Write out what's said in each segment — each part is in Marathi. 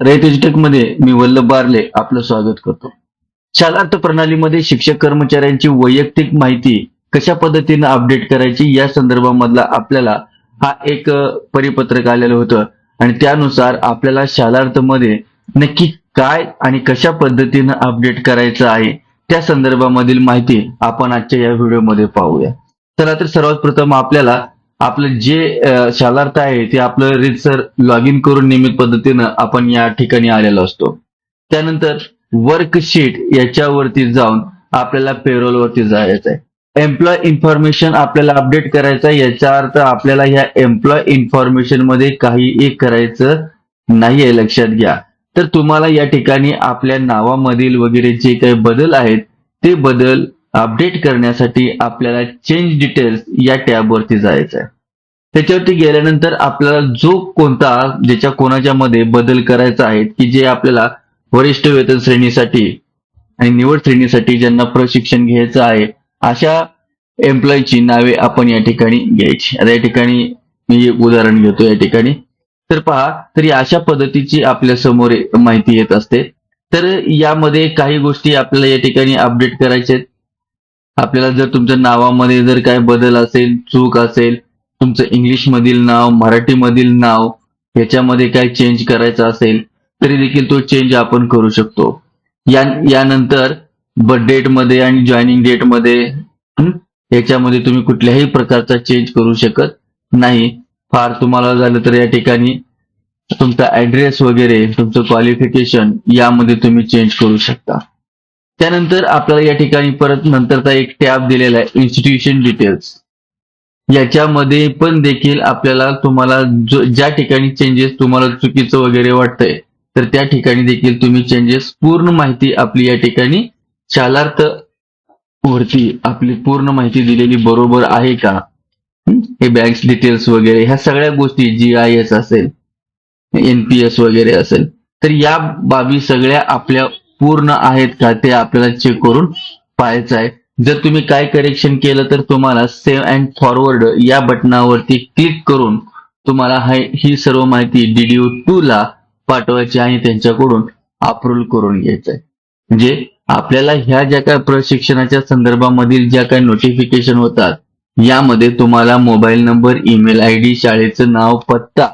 रयत मध्ये मी वल्लभ बारले आपलं स्वागत करतो. शालार्थ प्रणालीमध्ये शिक्षक कर्मचाऱ्यांची वैयक्तिक माहिती कशा पद्धतीने अपडेट करायची या संदर्भामधला आपल्याला हा एक परिपत्रक आलेलं होतं. आणि त्यानुसार आपल्याला शालार्थमध्ये नक्की काय आणि कशा पद्धतीनं अपडेट करायचं आहे त्या संदर्भामधील माहिती आपण आजच्या या व्हिडिओमध्ये पाहूया. चला तर सर्वात प्रथम आपल्याला आपलं जे शालार्थ आहे ते आपलं रितसर लॉग इन करून नियमित पद्धतीनं आपण या ठिकाणी आलेलो असतो. त्यानंतर वर्कशीट याच्यावरती जाऊन आपल्याला पेरोल वरती जायचं आहे. एम्प्लॉय इन्फॉर्मेशन आपल्याला अपडेट करायचं आहे. याचा अर्थ आपल्याला ह्या एम्प्लॉय इन्फॉर्मेशनमध्ये काही एक करायचं नाहीये लक्षात घ्या. तर तुम्हाला या ठिकाणी आपल्या नावामधील वगैरे जे काही बदल आहेत ते बदल अपडेट करण्यासाठी आपल्याला चेंज डिटेल्स या टॅबवरती जायचं आहे त्याच्यावरती गेल्यानंतर आपल्याला जो कोणता ज्याच्या कोणाच्या मध्ये बदल करायचा आहे की जे आपल्याला वरिष्ठ वेतन श्रेणीसाठी आणि निवड श्रेणीसाठी ज्यांना प्रशिक्षण घ्यायचं आहे अशा एम्प्लॉईची नावे आपण या ठिकाणी घ्यायची. आता या ठिकाणी मी एक उदाहरण घेतो या ठिकाणी. तर पहा तरी अशा पद्धतीची आपल्यासमोर माहिती येत असते. तर यामध्ये काही गोष्टी आपल्याला या ठिकाणी अपडेट करायच्या आहेत. आपल्याला जर तुमच्या नावामध्ये जर काय बदल असेल चूक असेल तुमचं इंग्लिश मधील नाव मराठी मधील नाव याच्यामध्ये काय चेंज करायचं असेल तरी देखील तो चेंज आपण करू शकतो. या यानंतर बर्थ डेटमध्ये आणि जॉईनिंग डेटमध्ये याच्यामध्ये तुम्ही कुठल्याही प्रकारचा चेंज करू शकत नाही. फार तुम्हाला झालं तर या ठिकाणी तुमचा ऍड्रेस वगैरे तुमचं क्वालिफिकेशन यामध्ये तुम्ही चेंज करू शकता. त्यानंतर आपल्याला या ठिकाणी परत नंतरचा एक टॅब दिलेला आहे इन्स्टिट्यूशन डिटेल्स याच्यामध्ये पण देखील आपल्याला तुम्हाला जो ज्या ठिकाणी चेंजेस तुम्हाला चुकीचं वगैरे वाटतंय तर त्या ठिकाणी देखील तुम्ही चेंजेस पूर्ण माहिती आपली या ठिकाणी चालार्थ वरती आपली पूर्ण माहिती दिलेली बरोबर आहे का? हे? बँक डिटेल्स वगैरे ह्या सगळ्या गोष्टी जी आय एस असेल एनपीएस वगैरे असेल तर या बाबी सगळ्या आपल्या पूर्ण आहेत का ते आपल्याला चेक करून पाहायचं आहे. जर तुम्ही काय करेक्शन केलं तर तुम्हाला सेव्ह अँड फॉरवर्ड या बटनावरती क्लिक करून तुम्हाला ही सर्व माहिती डीडीओ टू ला पाठवायची आणि त्यांच्याकडून अप्रूव्ह करून घ्यायचं आहे. म्हणजे आपल्याला ह्या ज्या काय प्रशिक्षणाच्या संदर्भामधील ज्या काही नोटिफिकेशन होतात यामध्ये तुम्हाला mobile number email I D शाळेचं नाव पत्ता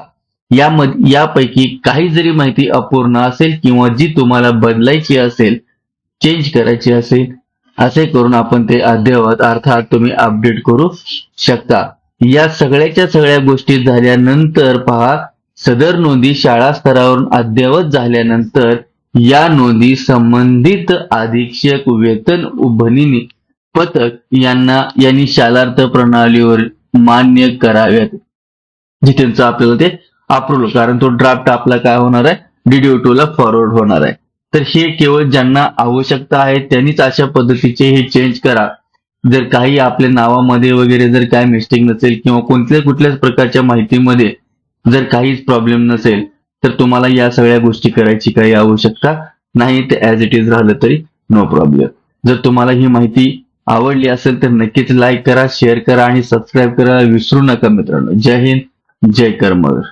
यामध्ये यापैकी काही जरी माहिती अपूर्ण असेल किंवा जी तुम्हाला बदलायची असेल चेंज करायची असेल असे करून आपण ते अद्ययावत अर्थात तुम्ही अपडेट करू शकता. या सगळ्याच्या सगळ्या गोष्टी झाल्यानंतर पहा सदर नोंदी शाळा स्तरावरून अद्ययावत झाल्यानंतर या नोंदी संबंधित अधीक्षक वेतन उभनिनी पथक यांना यांनी शालार्थ प्रणालीवर मान्य कराव्यात. जिथेचं आपल्याला ते अप्रुव्ह कारण तो ड्राफ्ट आपला काय होणार आहे? डीडीओ टू ला फॉरवर्ड होणार आहे. तर हे केवळ ज्यांना आवश्यकता आहे त्यांनीच अशा पद्धतीचे हे चेंज करा. जर काही आपल्या नावामध्ये वगैरे जर काय मिस्टेक नसेल किंवा कोणत्याही कुठल्याच प्रकारच्या माहितीमध्ये जर काहीच प्रॉब्लेम नसेल तर तुम्हाला या सगळ्या गोष्टी करायची काही आवश्यकता नाही. ते ऍज इट इज राहिलं तरी नो प्रॉब्लेम जर तुम्हाला ही माहिती आवडली असेल तर नक्कीच लाईक करा शेअर करा आणि सबस्क्राईब करायला विसरू नका मित्रांनो. जय हिंद जय कर्मवीर